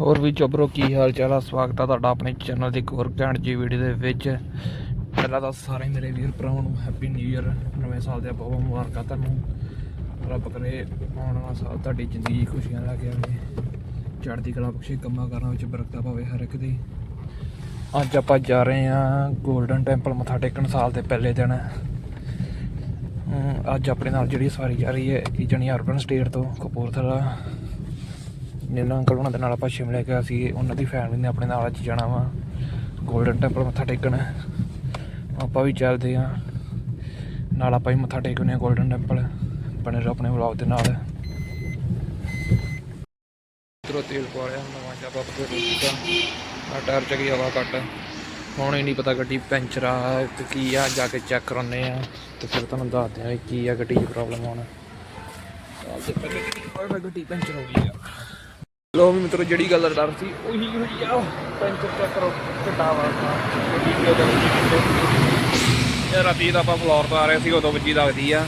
ਹੋਰ ਵੀ ਚੋਬਰੋ ਕੀ ਹਾਲ ਚਾਲ ਆ? ਸਵਾਗਤ ਆ ਤੁਹਾਡਾ ਆਪਣੇ ਚੈਨਲ ਦੀ ਇੱਕ ਹੋਰ ਘੈਂਟ ਜੀ ਵੀਡੀਓ ਦੇ ਵਿੱਚ। ਪਹਿਲਾਂ ਤਾਂ ਸਾਰੇ ਮੇਰੇ ਵੀਰ ਭਰਾਵਾਂ ਨੂੰ ਹੈਪੀ ਨਿਊ ਇਅਰ ਨਵੇਂ ਸਾਲ ਦੀਆਂ ਬਹੁਤ ਮੁਬਾਰਕਾਂ ਤੁਹਾਨੂੰ। ਰੱਬ ਕਰੇ ਆਉਣ ਵਾਲਾ ਸਾਲ ਤੁਹਾਡੀ ਜ਼ਿੰਦਗੀ ਖੁਸ਼ੀਆਂ ਲੈ ਕੇ ਆਵੇ। ਚੜ੍ਹਦੀ ਕਲਾ ਬਖਸ਼ੇ, ਕੰਮਾਂ ਕਾਰਾਂ ਵਿੱਚ ਬਰਕਤਾਂ ਪਾਵੇ ਹਰ ਇੱਕ ਦੀ। ਅੱਜ ਆਪਾਂ ਜਾ ਰਹੇ ਹਾਂ 골ਡਨ ਟੈਂਪਲ ਮੱਥਾ ਟੇਕਣ ਸਾਲ ਦੇ ਪਹਿਲੇ ਦਿਨ। ਅੱਜ ਆਪਣੇ ਨਾਲ ਜਿਹੜੀ ਸਵਾਰੀ ਜਾ ਰਹੀ ਹੈ ਕਿ ਜਣੀ ਅਰਬਨ ਸਟੇਟ ਤੋਂ ਕਪੂਰਥਲਾ। ਜਿਨ੍ਹਾਂ ਅੰਕਲ ਉਹਨਾਂ ਦੇ ਨਾਲ ਆਪਾਂ ਸ਼ਿਮਲੇ ਗਏ ਸੀ, ਉਹਨਾਂ ਦੀ ਫੈਮਿਲੀ ਨੇ ਆਪਣੇ ਨਾਲ ਅੱਜ ਜਾਣਾ ਵਾ। 골ਡਨ ਟੈਂਪਲ ਮੱਥਾ ਟੇਕਣ। ਆਪਾਂ ਵੀ ਚੱਲਦੇ ਆ ਨਾਲ ਆਪਾਂ ਵੀ ਮੱਥਾ ਟੇਕਣੇ ਆ ਗੋਲਡਨ ਟੈਂਪਲ ਬਣੇ ਰਹੋ ਆਪਣੇ ਵਲੌਗ ਦੇ ਨਾਲ। ਇਧਰੋਂ ਤੇਲ ਪਾ ਲਿਆ, ਨਵਾਂ ਜਿਹਾ ਬਾਪ ਦੇ ਰੂਟ ਆ ਟਾਇਰ ਚ ਗਈ ਹਵਾ ਘੱਟ। ਹੁਣ ਹੀ ਨਹੀਂ ਪਤਾ ਗੱਡੀ ਪੈਂਚਰ ਆ ਕਿ ਕੀ ਆ, ਜਾ ਕੇ ਚੈੱਕ ਕਰਾਉਨੇ ਆ ਤੇ ਫਿਰ ਤੁਹਾਨੂੰ ਦੱਸਦੇ ਆ ਕੀ ਆ, ਗੱਡੀ 'ਚ ਪ੍ਰੋਬਲਮ ਹੁਣ। ਚੱਲਦੇ ਪਹਿਲੇ ਗੱਡੀ ਪੈਂਚਰ ਹੋ ਗਈ ਆ। ਲੋ ਵੀ ਮਿੱਤਰੋ, ਜਿਹੜੀ ਗੱਲ ਦਾ ਡਰ ਸੀ, ਉਹੀ ਹੋਈ ਆ। ਪੈਂਚਰ ਚੈੱਕ ਕਰੋ ਕਿੱਡਾ ਵਾ ਇਹ ਰਾਤੀ ਦਾ ਆਪਾਂ ਫਲੋਰ ਤੋਂ ਆ ਰਹੇ ਸੀ, ਉਦੋਂ ਵੱਜੀ ਲੱਗਦੀ ਆ।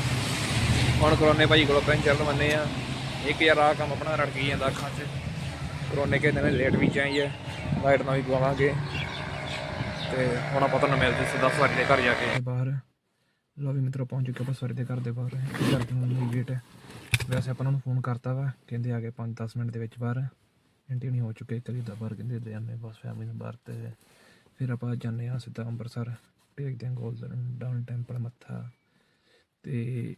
ਹੁਣ ਕਰੋਨੇ ਭਾਈ ਕੋਲੋਂ ਪੈਂਚਰ ਲਵਾਨੇ ਆ। ਇੱਕ ਯਾਰ ਆ ਕੰਮ ਆਪਣਾ ਰੜਕੀ ਜਾਂਦਾ ਅੱਖਾਂ 'ਚ। ਕਰੋਨੇ ਕੇ ਦਿਨ ਲੇਟ ਵੀ ਚਾਹੀ ਹੈ ਲਾਈਟ ਨਾ ਵੀ ਪਵਾਵਾਂਗੇ। ਤੇ ਹੁਣ ਆਪਾਂ ਤੁਹਾਨੂੰ ਮਿਲਦੇ ਸਿੱਧਾ ਸਵਾਰੀ ਦੇ ਘਰ ਜਾ ਕੇ। ਬਾਹਰ। ਲੋ ਵੀ ਮਿੱਤਰੋ, ਪਹੁੰਚ ਚੁੱਕੇ ਆਪਾਂ ਸਵਾਰੀ ਦੇ ਘਰ ਦੇ ਬਾਹਰ। ਘਰ ਦੇ ਨੂੰ ਵੇਟ ਹੈ। ਵੈਸੇ ਆਪਾਂ ਉਹਨਾਂ ਨੂੰ ਫੋਨ ਕਰਤਾ ਵਾ, ਕਹਿੰਦੇ ਆ ਗਏ 5-10 ਮਿੰਟ ਦੇ ਵਿੱਚ ਬਾਹਰ। ਐਂਟੀ ਨਹੀਂ ਹੋ ਚੁੱਕੇ ਕਰੀ ਦਾ ਬਾਹਰ ਕਹਿੰਦੇ ਦੇ ਜਾਂਦੇ ਬਸ ਫੈਮਿਲੀ ਨੂੰ ਬਾਹਰ ਤੇ ਫਿਰ ਆਪਾਂ ਜਾਂਦੇ ਹਾਂ ਸਿੱਧਾ ਅੰਮ੍ਰਿਤਸਰ। ਟੇਕਦੇ ਹਾਂ ਗੋਲਡਨ ਡਾਊਨ ਟੈਂਪਲ ਮੱਥਾ। ਤੇ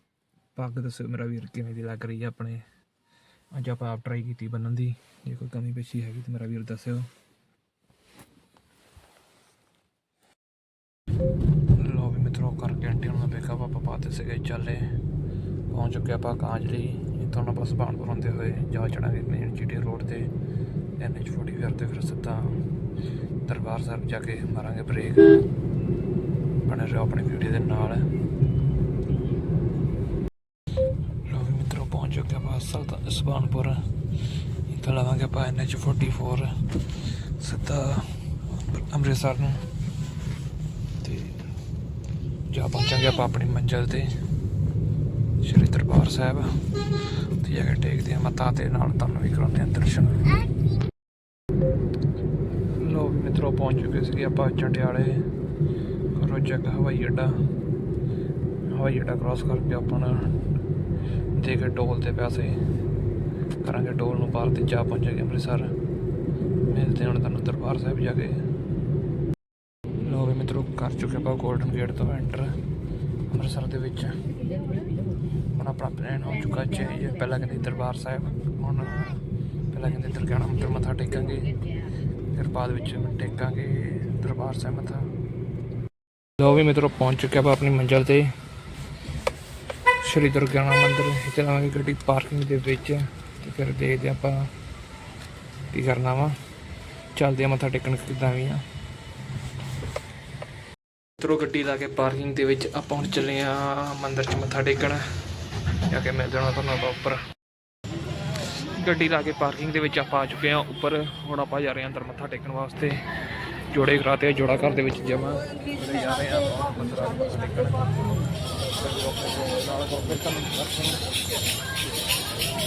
ਪੱਗ ਦੱਸੋ ਮੇਰਾ ਵੀਰ ਕਿਵੇਂ ਦੀ ਲੱਗ ਰਹੀ ਹੈ ਆਪਣੇ? ਅੱਜ ਆਪਾਂ ਆਪ ਟਰਾਈ ਕੀਤੀ ਬੰਨਣ ਦੀ, ਜੇ ਕੋਈ ਕਮੀ ਪੇਸ਼ੀ ਹੈਗੀ ਤਾਂ ਮੇਰਾ ਵੀਰ ਦੱਸਿਓ। ਲੋ ਵੀ ਮਿੱਤਰੋ ਕਰ ਘੰਟੇ ਉਹਨਾਂ ਬੇਕਾ ਆਪਾਂ ਪਾਤੇ ਸੀਗੇ ਚੱਲੇ ਪਹੁੰਚ ਚੁੱਕੇ ਆਪਾਂ ਕਾਂਜਲੀ ਇੱਥੋਂ ਨਾ ਬਸ ਬਾਣਪੁਰ ਹੁੰਦੇ ਹੋਏ ਜਾ ਚੜਾਂਗੇ ਮੇਨ ਜੀਟੀ ਰੋਡ ਤੇ। ਐਨਐਚ 44 ਤੇ ਫਿਰ ਸਿੱਧਾ ਦਰਬਾਰ ਸਾਹਿਬ ਜਾ ਕੇ ਮਾਰਾਂਗੇ ਬ੍ਰੇਕ ਬਣੇ ਰਹੋ ਆਪਣੀ ਵੀਡੀਓ ਦੇ ਨਾਲ। ਲੋ ਵੀ ਮਿੱਤਰੋ, ਪਹੁੰਚ ਚੁੱਕੇ ਆਪਾਂ ਸਲਤਾਨ ਸੁਬਾਨਪੁਰ ਇੱਥੋਂ ਲਵਾਂਗੇ ਆਪਾਂ ਐਨਐਚ 44 ਸਿੱਧਾ ਅੰਮ੍ਰਿਤਸਰ ਨੂੰ। ਤੇ ਜਾ ਪਹੁੰਚਾਂਗੇ ਆਪਾਂ ਆਪਣੀ ਮੰਜ਼ਿਲ ਤੇ। ਸ਼੍ਰੀ ਦਰਬਾਰ ਸਾਹਿਬ, ਤੇ ਜਾ ਕੇ ਟੇਕਦੇ ਆ ਮੱਥਾ ਤੇ ਨਾਲ ਤੁਹਾਨੂੰ ਵੀ ਕਰਾਉਂਦੇ ਆ ਦਰਸ਼ਨ। ਲੋ ਵੀ ਮਿੱਤਰੋ, ਪਹੁੰਚ ਚੁੱਕੇ ਸੀ ਆਪਾਂ ਜੰਡਿਆਲੇ ਕਰੋ ਚੈੱਕ ਹਵਾਈ ਅੱਡਾ। ਹਵਾਈ ਅੱਡਾ ਕ੍ਰਾਸ ਕਰਕੇ ਆਪਾਂ ਨਾ ਦੇ ਕੇ ਟੋਲ ਤੇ ਪੈਸੇ ਕਰਾਂਗੇ ਟੋਲ ਨੂੰ ਪਾਰ ਤੇ ਜਾ ਪਹੁੰਚਾਂਗੇ ਅੰਮ੍ਰਿਤਸਰ। ਮਿਲਦੇ ਹਾਂ ਹੁਣ ਤੁਹਾਨੂੰ ਦਰਬਾਰ ਸਾਹਿਬ ਜਾ ਕੇ। ਲੋ ਵੀ ਮਿੱਤਰੋ, ਕਰ ਚੁੱਕੇ ਆਪਾਂ ਗੋਲਡਨ ਗੇਟ ਤੋਂ ਐਂਟਰ ਅੰਮ੍ਰਿਤਸਰ ਦੇ ਵਿੱਚ। ਹੁਣ ਆਪਣਾ ਪਲਾਨ ਹੋ ਚੁੱਕਾ ਚੇਂਜ ਪਹਿਲਾਂ ਕਹਿੰਦੇ ਦਰਬਾਰ ਸਾਹਿਬ, ਹੁਣ ਪਹਿਲਾਂ ਕਹਿੰਦੇ ਦਰਗਾਹ ਮੰਦਰ ਮੱਥਾ ਟੇਕਾਂਗੇ। ਫਿਰ ਬਾਅਦ ਵਿੱਚ ਟੇਕਾਂਗੇ ਦਰਬਾਰ ਸਾਹਿਬ ਮੱਥਾ। ਲੋ ਵੀ ਮਿੱਤਰੋ, ਪਹੁੰਚ ਚੁੱਕਿਆ ਆਪਾਂ ਆਪਣੀ ਮੰਜ਼ਿਲ ਤੇ। ਸ਼੍ਰੀ ਦੁਰਗਿਆਣਾ ਮੰਦਿਰ, ਇੱਥੇ ਲਾਵਾਂਗੇ ਗੱਡੀ ਪਾਰਕਿੰਗ ਦੇ ਵਿੱਚ। ਤੇ ਫਿਰ ਦੇਖਦੇ ਆਪਾਂ ਕੀ ਕਰਨਾ ਵਾ। ਚੱਲਦੇ ਆ ਮੱਥਾ ਟੇਕਣ ਕਿੱਦਾਂ ਵੀ ਆ। ਮਿੱਤਰੋ, ਗੱਡੀ ਲਾ ਕੇ ਪਾਰਕਿੰਗ ਦੇ ਵਿੱਚ ਆਪਾਂ ਹੁਣ ਚੱਲੇ ਆ ਮੰਦਿਰ 'ਚ ਮੱਥਾ ਟੇਕਣ। ਜਾ ਕੇ ਮਿਲ ਜਾਣਾ ਤੁਹਾਨੂੰ ਆਪਾਂ ਉੱਪਰ। ਗੱਡੀ ਲਾ ਕੇ ਪਾਰਕਿੰਗ ਦੇ ਵਿੱਚ ਆਪਾਂ ਆ ਚੁੱਕੇ ਆ ਉੱਪਰ। ਹੁਣ ਆਪਾਂ ਜਾ ਰਹੇ ਆ ਅੰਦਰ ਮੱਥਾ ਟੇਕਣ ਵਾਸਤੇ। ਜੋੜੇ ਕਰਾਤੇ ਆ, ਜੋੜਾ ਘਰ ਦੇ ਵਿੱਚ ਜਮਾ। ਜਾ ਰਹੇ ਆ ਮੰਦਿਰ ਆ ਕੇ ਟੇਕਣ।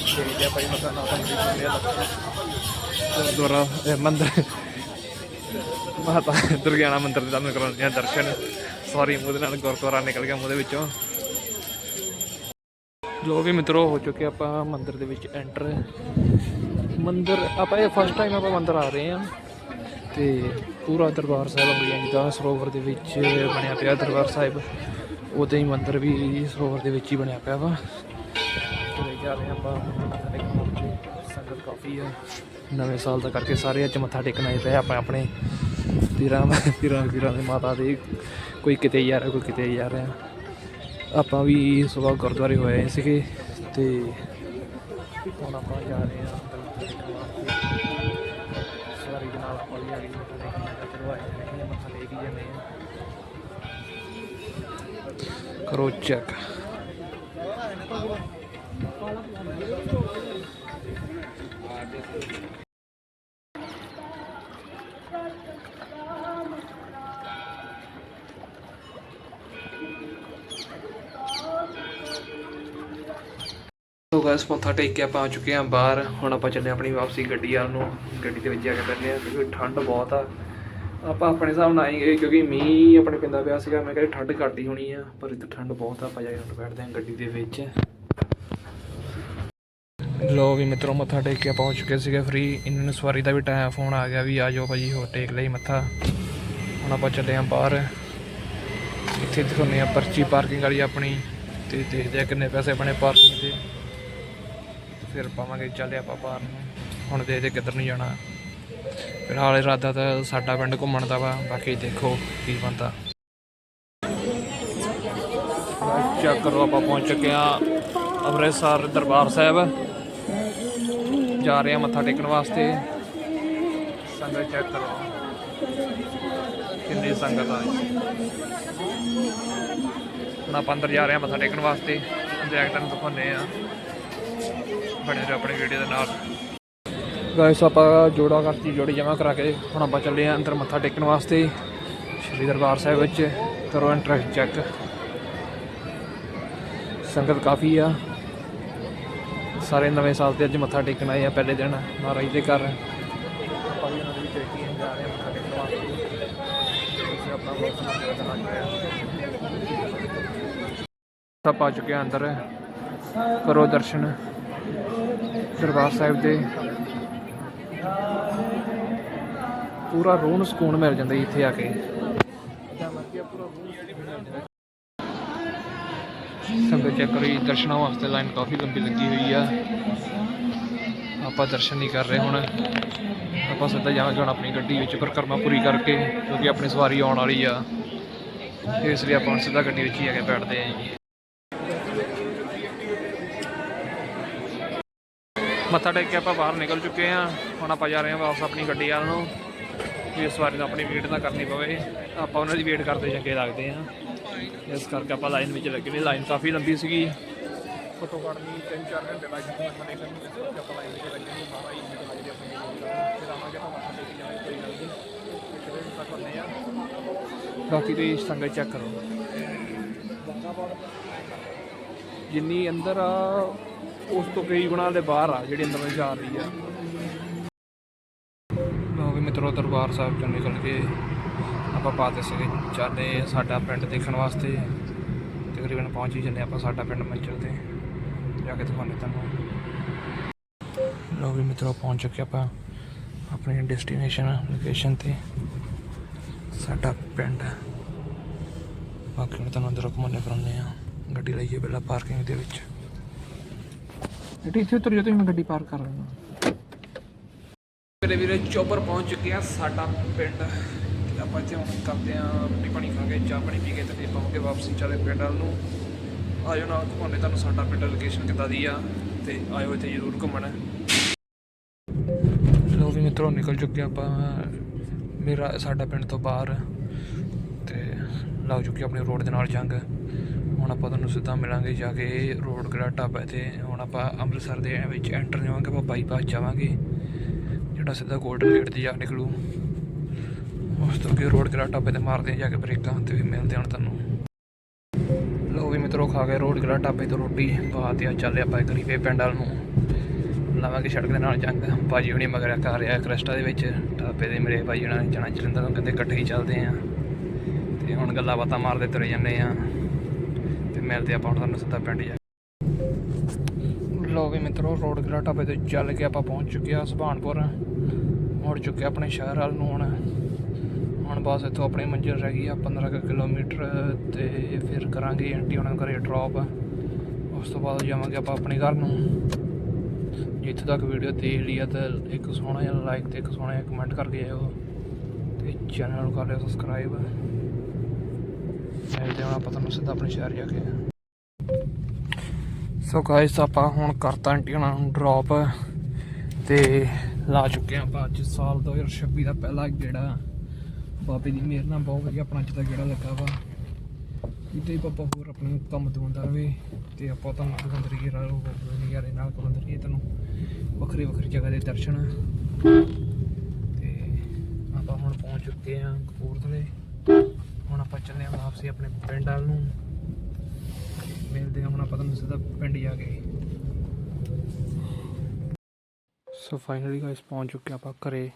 ਜਿਹੜੀ ਆ ਭਾਈ ਮੱਥਾ ਨਾਲ ਤੁਹਾਨੂੰ ਦਿਖਾਉਂਦੇ ਗੁਰਦੁਆਰਾ ਇਹ ਮੰਦਿਰ। ਮਾਤਾ ਦੁਰਗਿਆਣਾ ਮੰਦਿਰ ਦੇ ਤੁਹਾਨੂੰ ਕਰਾਉਂਦੇ ਆ ਦਰਸ਼ਨ। ਸੌਰੀ ਉਹਦੇ ਨਾਲ ਗੁਰਦੁਆਰਾ ਨਿਕਲ ਗਿਆ ਉਹਦੇ ਵਿੱਚੋਂ। ਜੋ ਵੀ ਮਿੱਤਰੋ, ਹੋ ਚੁੱਕੇ ਆਪਾਂ ਮੰਦਿਰ ਦੇ ਵਿੱਚ ਐਂਟਰ ਮੰਦਿਰ, ਆਪਾਂ ਇਹ ਫਸਟ ਟਾਈਮ ਆਪਾਂ ਮੰਦਿਰ ਆ ਰਹੇ ਆ ਤੇ ਪੂਰਾ ਦਰਬਾਰ ਸਾਹਿਬ ਅੰਬੀਆਂ ਦਾ ਸਰੋਵਰ ਦੇ ਵਿੱਚ ਬਣਿਆ ਪਿਆ ਦਰਬਾਰ ਸਾਹਿਬ। ਉਹਦੇ ਹੀ ਮੰਦਿਰ ਵੀ ਸਰੋਵਰ ਦੇ ਵਿੱਚ ਹੀ ਬਣਿਆ ਪਿਆ ਵਾ। ਚਲੇ ਜਾ ਰਹੇ ਆਪਾਂ ਮੱਥਾ ਟੇਕਣ ਸੰਗਤ ਕਾਫੀ ਆ। ਨਵੇਂ ਸਾਲ ਦਾ ਕਰਕੇ ਸਾਰੇ ਅੱਜ ਮੱਥਾ ਟੇਕਣ ਆਏ ਪਏ ਆਪਾਂ ਆਪਣੇ। ਪੀਰਾਂ ਪੀਰਾਂ ਪੀਰਾਂ ਦੇ ਮਾਤਾ ਦੇ ਕੋਈ ਕਿਤੇ ਜਾ ਰਿਹਾ ਕੋਈ ਕਿਤੇ ਜਾ ਰਿਹਾ ਆਪਾਂ ਵੀ ਸਵੇਰ ਗੁਰਦੁਆਰੇ ਹੋਏ ਸੀਗੇ ਤੇ ਹੁਣ ਆਪਾਂ ਜਾ ਰਹੇ ਹਾਂ। ਸਵਾਰੀ ਦੇ ਨਾਲ ਆਪਾਂ ਵੀ ਆ ਗਏ ਕਰੋ ਚੈੱਕ ਸੋ ਗਾਇਸ ਮੱਥਾ ਟੇਕ ਕੇ ਆਪਾਂ ਆ ਚੁੱਕੇ ਹਾਂ ਬਾਹਰ। ਹੁਣ ਆਪਾਂ ਚੱਲੇ ਆਪਣੀ ਵਾਪਸੀ ਗੱਡੀ ਵੱਲ ਨੂੰ। ਗੱਡੀ ਦੇ ਵਿੱਚ ਜਾ ਕੇ ਬੈਠੇ ਆ ਕਿਉਂਕਿ ਠੰਡ ਬਹੁਤ ਆ। ਆਪਾਂ ਆਪਣੇ ਹਿਸਾਬ ਨਾਲ ਆਏਗੇ ਕਿਉਂਕਿ ਮੀਂਹ ਆਪਣੇ ਪਿੰਦਾ ਪਿਆ ਸੀਗਾ, ਮੈਂ ਕਹਿੰਦਾ ਠੰਡ ਘੱਟ ਹੀ ਹੋਣੀ ਆ, ਪਰ ਇੱਥੇ ਠੰਡ ਬਹੁਤ ਆ, ਆਪਾਂ ਜਾ ਕੇ ਬੈਠਦੇ ਹਾਂ ਗੱਡੀ ਦੇ ਵਿੱਚ। ਲੋ ਵੀ ਮਿੱਤਰੋ, ਮੱਥਾ ਟੇਕ ਕੇ ਪਹੁੰਚ ਚੁੱਕੇ ਸੀਗੇ ਫ੍ਰੀ ਇਹਨਾਂ ਨੂੰ ਸਵਾਰੀ ਦਾ ਵੀ ਟਾਈਮ ਫੋਨ ਆ ਗਿਆ ਵੀ ਆ ਜਾਓ ਭਾਜੀ ਹੋ ਟੇਕ ਲਈ ਮੱਥਾ। ਹੁਣ ਆਪਾਂ ਚੱਲੇ ਆਂ ਬਾਹਰ। ਇੱਥੇ ਦਿਖਾਉਂਦੇ ਆ ਪਰਚੀ ਪਾਰਕਿੰਗ ਵਾਲੀ ਆਪਣੀ। ਤੇ ਦੇਖਦੇ ਆ ਕਿੰਨੇ ਪੈਸੇ ਬਣੇ ਪਾਰਕਿੰਗ ਦੇ। ਫਿਰ ਪਾਵਾਂਗੇ, ਚੱਲੇ ਆਪਾਂ ਬਾਹਰ ਨੂੰ। ਹੁਣ ਦੇਖਦੇ ਕਿੱਧਰ ਨੂੰ ਜਾਣਾ। ਫਿਲਹਾਲ ਇਰਾਦਾ ਤਾਂ ਸਾਡਾ ਪਿੰਡ ਘੁੰਮਣ ਦਾ ਵਾ, ਬਾਕੀ ਦੇਖੋ ਕੀ ਬਣਦਾ। ਚੈੱਕ ਕਰੋ, ਆਪਾਂ ਪਹੁੰਚ ਚੁੱਕੇ ਆ ਅੰਮ੍ਰਿਤਸਰ ਦਰਬਾਰ ਸਾਹਿਬ। ਜਾ ਰਹੇ ਆ ਮੱਥਾ ਟੇਕਣ ਵਾਸਤੇ। ਸੰਗਤ ਚੈੱਕ ਕਰੋ। ਕਿੰਨੀ ਸੰਗਤ ਆ ਹੁਣ ਆਪਾਂ ਅੰਦਰ ਜਾ ਰਹੇ ਆ ਮੱਥਾ ਟੇਕਣ ਵਾਸਤੇ। ਜਾ ਦਿਖਾਉਂਦੇ ਆ ਬਣੇ ਰਹੋ ਆਪਣੀ ਵੀਡੀਓ ਦੇ ਨਾਲ। ਗਾਇਸ ਆਪਾਂ ਜੋੜਾ ਕਰਤੀ, ਜੋੜੀ ਜਮਾ ਕਰਾ ਕੇ ਹੁਣ ਆਪਾਂ ਚੱਲੇ ਆ ਅੰਦਰ ਮੱਥਾ ਟੇਕਣ ਵਾਸਤੇ। ਸ਼੍ਰੀ ਦਰਬਾਰ ਸਾਹਿਬ ਵਿੱਚ ਕਰੋ ਇੰਟਰੈਸਟ ਚੈੱਕ ਸੰਗਤ ਕਾਫੀ ਆ। ਸਾਰੇ ਨਵੇਂ ਸਾਲ ਤੇ ਅੱਜ ਮੱਥਾ ਟੇਕਣ ਆਏ ਆ ਪਹਿਲੇ ਦਿਨ, ਮਹਾਰਾਜ ਦੇ ਘਰ। ਆਪਾਂ ਵੀ ਉਹਨਾਂ ਦੇ ਟੇਕੀ ਜਾ ਰਹੇ ਆ ਮੱਥਾ ਟੇਕਣ ਵਾਸਤੇ। ਤੁਸੀਂ ਆਪਣਾ ਬਹੁਤ ਸਮਾਂ ਦੇਣਾ ਆਪਾਂ ਪਾ ਚੁੱਕੇ ਆ ਅੰਦਰ। ਕਰੋ ਦਰਸ਼ਨ। ਦਰਬਾਰ ਸਾਹਿਬ ਦੇ ਪੂਰਾ ਰੂਹ ਸਕੂਨ ਮਿਲ ਜਾਂਦਾ ਜੀ ਇੱਥੇ ਆ ਕੇ। ਸੰਗਤ ਚੈੱਕ ਕਰੀ ਦਰਸ਼ਨਾਂ ਵਾਸਤੇ ਲਾਈਨ ਕਾਫੀ ਲੰਬੀ ਲੱਗੀ ਹੋਈ ਆ। ਆਪਾਂ ਦਰਸ਼ਨ ਨਹੀਂ ਕਰ ਰਹੇ ਹੁਣ। ਆਪਾਂ ਸਿੱਧਾ ਜਾਵਾਂਗੇ ਹੁਣ ਆਪਣੀ ਗੱਡੀ ਵਿੱਚ ਪਰਿਕਰਮਾ ਪੂਰੀ ਕਰਕੇ, ਕਿਉਂਕਿ ਆਪਣੀ ਸਵਾਰੀ ਆਉਣ ਵਾਲੀ ਆ। ਇਸ ਲਈ ਆਪਾਂ ਸਿੱਧਾ ਗੱਡੀ ਵਿੱਚ ਹੀ ਆ ਕੇ ਬੈਠਦੇ ਆਂ ਜੀ। ਮੱਥਾ ਟੇਕ ਕੇ ਆਪਾਂ ਬਾਹਰ ਨਿਕਲ ਚੁੱਕੇ ਹਾਂ। ਹੁਣ ਆਪਾਂ ਜਾ ਰਹੇ ਹਾਂ ਵਾਪਸ ਆਪਣੀ ਗੱਡੀ ਵੱਲ ਨੂੰ। ਵੀ ਇਸ ਵਾਰੀ ਤਾਂ ਆਪਣੀ ਵੇਟ ਨਾ ਕਰਨੀ ਪਵੇ। ਆਪਾਂ ਉਹਨਾਂ ਦੀ ਵੇਟ ਕਰਦੇ ਚੰਗੇ ਲੱਗਦੇ ਹਾਂ। ਇਸ ਕਰਕੇ ਆਪਾਂ ਲਾਈਨ ਵਿੱਚ ਲੱਗੇ ਨੇ। ਲਾਈਨ ਕਾਫੀ ਲੰਬੀ ਸੀਗੀ। ਫੋਟੋ ਕੱਢਣੀ 3-4 ਘੰਟੇ ਲੱਗ ਜਾਂਦੇ ਨੂੰ। ਇਸ ਕਰਕੇ ਆਪਾਂ ਲਾਈਨ ਵਿੱਚ ਲੱਗੇ ਨੇ ਮਾਰਾ ਹੀ ਨਿਕਲ ਲੱਗਦੇ ਆਪਣੀ ਫਿਰ ਆਵਾਂਗੇ ਆਪਾਂ ਮੱਥਾ ਟੇਕ ਜਾਵਾਂਗੇ ਕੋਈ ਗੱਲ ਨਹੀਂ। ਬਾਕੀ ਤੁਸੀਂ ਸੰਗਤ ਚੈੱਕ ਕਰੋ। ਜਿੰਨੀ ਅੰਦਰ ਆ, ਉਸ ਤੋਂ ਕਈ ਗੁਣਾ ਦੇ ਬਾਹਰ ਆ, ਜਿਹੜੀ ਅੰਦਰ ਜਾ ਰਹੀ ਆ। ਲੋ ਵੀ ਮਿੱਤਰੋ, ਦਰਬਾਰ ਸਾਹਿਬ ਚੋਂ ਨਿਕਲ ਕੇ ਆਪਾਂ ਪਾਤੇ ਸੀਗੇ ਚੱਲੇ ਸਾਡਾ ਪਿੰਡ ਦੇਖਣ ਵਾਸਤੇ। ਤਕਰੀਬਨ ਪਹੁੰਚ ਹੀ ਚੱਲੇ ਆਪਾਂ ਸਾਡਾ ਪਿੰਡ ਮੰਚਲ ਤੇ। ਜਾ ਕੇ ਦਿਖਾਉਂਦੇ ਤੁਹਾਨੂੰ। ਲੋ ਵੀ ਮਿੱਤਰੋ, ਪਹੁੰਚ ਚੁੱਕੇ ਆਪਾਂ ਆਪਣੀ ਡੈਸਟੀਨੇਸ਼ਨ ਲੋਕੇਸ਼ਨ ਤੇ। ਸਾਡਾ ਪਿੰਡ। ਬਾਕੀ ਮੈਂ ਤੁਹਾਨੂੰ ਅੰਦਰ ਘੁੰਮਾਉਣੇ ਕਰਾਉਂਦੇ ਆ ਗੱਡੀ ਲਈਏ ਪਹਿਲਾਂ ਪਾਰਕਿੰਗ ਦੇ ਵਿੱਚ। ਇੱਥੇ ਇੱਥੇ ਉਤਰ ਜਾ ਤੁਸੀਂ ਮੈਂ ਗੱਡੀ ਪਾਰਕ ਕਰ ਲੈਣਾ ਮੇਰੇ ਵੀਰੇ ਚੋਪਰ ਪਹੁੰਚ ਚੁੱਕੇ ਆ ਸਾਡਾ ਪਿੰਡ। ਆਪਾਂ ਇੱਥੇ ਹੁਣ ਕਰਦੇ ਆ ਰੋਟੀ ਪਾਣੀ ਖਾ ਕੇ ਚਾਹ ਪਾਣੀ ਪੀ ਕੇ ਤੇ ਫਿਰ ਪਾਵਾਂਗੇ ਵਾਪਸੀ ਚੱਲੇ ਪਿੰਡ ਵੱਲ ਨੂੰ। ਆਇਓ ਨਾਲ ਘੁਮਾਉਣੇ ਤੁਹਾਨੂੰ ਸਾਡਾ ਪਿੰਡ ਲੋਕੇਸ਼ਨ ਕਿੱਦਾਂ ਦੀ ਆ ਤੇ ਆਇਓ ਇੱਥੇ ਜ਼ਰੂਰ ਘੁੰਮਣ। ਲੋ ਵੀ ਮਿੱਤਰੋ ਨਿਕਲ ਚੁੱਕੇ ਆਪਾਂ ਮੇਰਾ ਸਾਡਾ ਪਿੰਡ ਤੋਂ ਬਾਹਰ। ਤੇ ਲੱਗ ਚੁੱਕੀ ਆਪਣੀ ਰੋਡ ਦੇ ਨਾਲ ਜੰਗ। ਹੁਣ ਆਪਾਂ ਤੁਹਾਨੂੰ ਸਿੱਧਾ ਮਿਲਾਂਗੇ ਜਾ ਕੇ ਰੋਡ ਕਿਹੜਾ ਢਾਬਾ ਤੇ ਹੁਣ ਆਪਾਂ ਅੰਮ੍ਰਿਤਸਰ ਦੇ ਵਿੱਚ ਐਂਟਰ ਜਾਵਾਂਗੇ, ਆਪਾਂ ਬਾਈਪਾਸ ਜਾਵਾਂਗੇ, ਜਿਹੜਾ ਸਿੱਧਾ ਗੋਲਡਨ ਗੇਟ ਤੇ ਜਾ ਨਿਕਲੂ। ਉਸ ਤੋਂ ਅੱਗੇ ਰੋਡ ਕਿਹੜਾ ਢਾਬੇ ਤੇ ਮਾਰਦੇ ਜਾ ਕੇ ਬ੍ਰੇਕਾਂ ਤੇ ਵੀ ਮਿਲਦੇ ਹਾਂ ਹੁਣ ਤੁਹਾਨੂੰ। ਲੋ ਵੀ ਮਿੱਤਰੋ, ਖਾ ਕੇ ਰੋਡ ਕਿਹੜਾ ਢਾਬੇ ਤੋਂ ਰੋਟੀ ਬਾਤ ਆ ਚੱਲੇ ਆਪਾਂ ਗਰੀਬੇ ਪਿੰਡ ਵੱਲ ਨੂੰ। ਲਾਵਾਂਗੇ ਸੜਕ ਦੇ ਨਾਲ ਜੰਗ। ਭਾਜੀ ਹੁਣੀ ਮਗਰ ਕਰ ਰਿਹਾ ਕ੍ਰਿਸਟਾ ਦੇ ਵਿੱਚ। ਢਾਬੇ ਦੇ ਮੇਰੇ ਭਾਈ ਹੁਣਾਂ ਨੇ ਜਾਣਾ, ਜਲੰਧਰ ਤੋਂ ਕਹਿੰਦੇ ਇਕੱਠੇ ਹੀ ਚੱਲਦੇ ਆ ਤੇ ਹੁਣ ਗੱਲਾਂ ਬਾਤਾਂ ਮਾਰਦੇ ਤੁਰੇ ਜਾਂਦੇ ਆ ਮਿਲਦੇ ਆਪਾਂ ਹੁਣ ਤੁਹਾਨੂੰ ਸਿੱਧਾ ਪਿੰਡ ਜਾ ਲੋ ਵੀ ਮਿੱਤਰੋ, ਰੋਡ ਗਰਾ ਢਾਬੇ ਤੇ ਚੱਲ ਕੇ ਆਪਾਂ ਪਹੁੰਚ ਚੁੱਕੇ ਆ ਸੁਭਾਨਪੁਰ। ਮੁੜ ਚੁੱਕੇ ਆਪਣੇ ਸ਼ਹਿਰ ਵੱਲ ਨੂੰ ਹੁਣ। ਹੁਣ ਬਸ ਇੱਥੋਂ ਆਪਣੀ ਮੰਜ਼ਿਲ ਰਹਿ ਗਈ ਆ 15 ਕੁ ਕਿਲੋਮੀਟਰ ਤੇ ਫਿਰ ਕਰਾਂਗੇ ਆਂਟੀ ਉਹਨਾਂ ਨੂੰ ਘਰੇ ਡ੍ਰੌਪ ਉਸ ਤੋਂ ਬਾਅਦ ਜਾਵਾਂਗੇ ਆਪਾਂ ਆਪਣੇ ਘਰ ਨੂੰ। ਜਿੱਥੇ ਤੱਕ ਵੀਡੀਓ ਦੇਖ ਲਈ ਆ ਤਾਂ ਇੱਕ ਸੋਹਣਾ ਜਿਹਾ ਲਾਈਕ ਤੇ ਇੱਕ ਸੋਹਣਾ ਜਿਹਾ ਕਮੈਂਟ ਕਰਕੇ ਆਇਓ। ਤੇ ਚੈਨਲ ਨੂੰ ਕਰ ਲਿਓ ਸਬਸਕ੍ਰਾਈਬ ਮਿਲਦੇ ਹਾਂ ਆਪਾਂ ਤੁਹਾਨੂੰ ਸਿੱਧਾ ਆਪਣੇ ਸ਼ਹਿਰ ਜਾ ਕੇ। ਸੋ ਗਾਇਸ ਆਪਾਂ ਹੁਣ ਕਰਤਾ ਆਂਟੀ ਉਹਨਾਂ ਨੂੰ ਡ੍ਰੌਪ ਤੇ ਲਾ ਚੁੱਕੇ ਹਾਂ ਆਪਾਂ ਅੱਜ ਸਾਲ 2026 ਦਾ ਪਹਿਲਾ ਗੇੜਾ। ਬਾਬੇ ਦੀ ਮਿਹਰ ਨਾਲ ਬਹੁਤ ਵਧੀਆ ਆਪਣਾ ਅੱਜ ਦਾ ਗੇੜਾ ਲੱਗਾ ਵਾ। ਕਿਤੇ ਪਾਪਾ ਹੋਰ ਆਪਣੇ ਕੰਮ ਤੋਂ ਹੁੰਦਾ ਰਵੇ ਤੇ ਆਪਾਂ ਤੁਹਾਨੂੰ ਦਿਖਾਉਂਦੇ ਰਹੀਏ ਰਾਹ ਨਜ਼ਾਰੇ ਨਾਲ ਦਿਖਾਉਂਦੇ ਰਹੀਏ ਤੁਹਾਨੂੰ ਵੱਖਰੀ ਵੱਖਰੀ ਜਗ੍ਹਾ ਦੇ ਦਰਸ਼ਨ। ਤੇ ਆਪਾਂ ਹੁਣ ਪਹੁੰਚ ਚੁੱਕੇ ਹਾਂ ਕਪੂਰਥਲੇ। ਆਪਾਂ ਚੱਲੇ ਹਾਂ ਵਾਪਸੀ ਆਪਣੇ ਪਿੰਡ ਵੱਲ ਨੂੰ। ਮਿਲਦੇ ਹਾਂ ਹੁਣ ਆਪਾਂ ਤੁਹਾਨੂੰ ਸਿੱਧਾ ਪਿੰਡ ਜਾ ਕੇ। ਸੋ ਫਾਈਨਲੀ ਗਾਇਸ ਪਹੁੰਚ ਚੁੱਕੇ ਆਪਾਂ ਘਰੇ।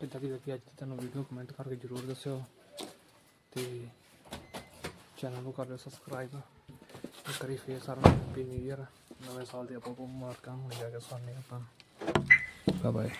ਕਿੱਦਾਂ ਦੀ ਲੱਗੀ ਅੱਜ ਦੀ ਤੁਹਾਨੂੰ ਵੀਡੀਓ ਕਮੈਂਟ ਕਰਕੇ ਜਰੂਰ ਦੱਸਿਓ। ਤੇ ਚੈਨਲ ਨੂੰ ਕਰ ਲਿਓ ਸਬਸਕ੍ਰਾਈਬ ਕਰੀ ਫੇਰ ਸਾਰਿਆਂ ਨੂੰ ਹੈਪੀ ਨਿਊ ਇਅਰ ਨਵੇਂ ਸਾਲ ਦੀ ਆਪਾਂ ਮੁਬਾਰਕਾਂ ਹੁਣ ਜਾ ਕੇ ਸੁਣਨੇ ਆਪਾਂ। Bye bye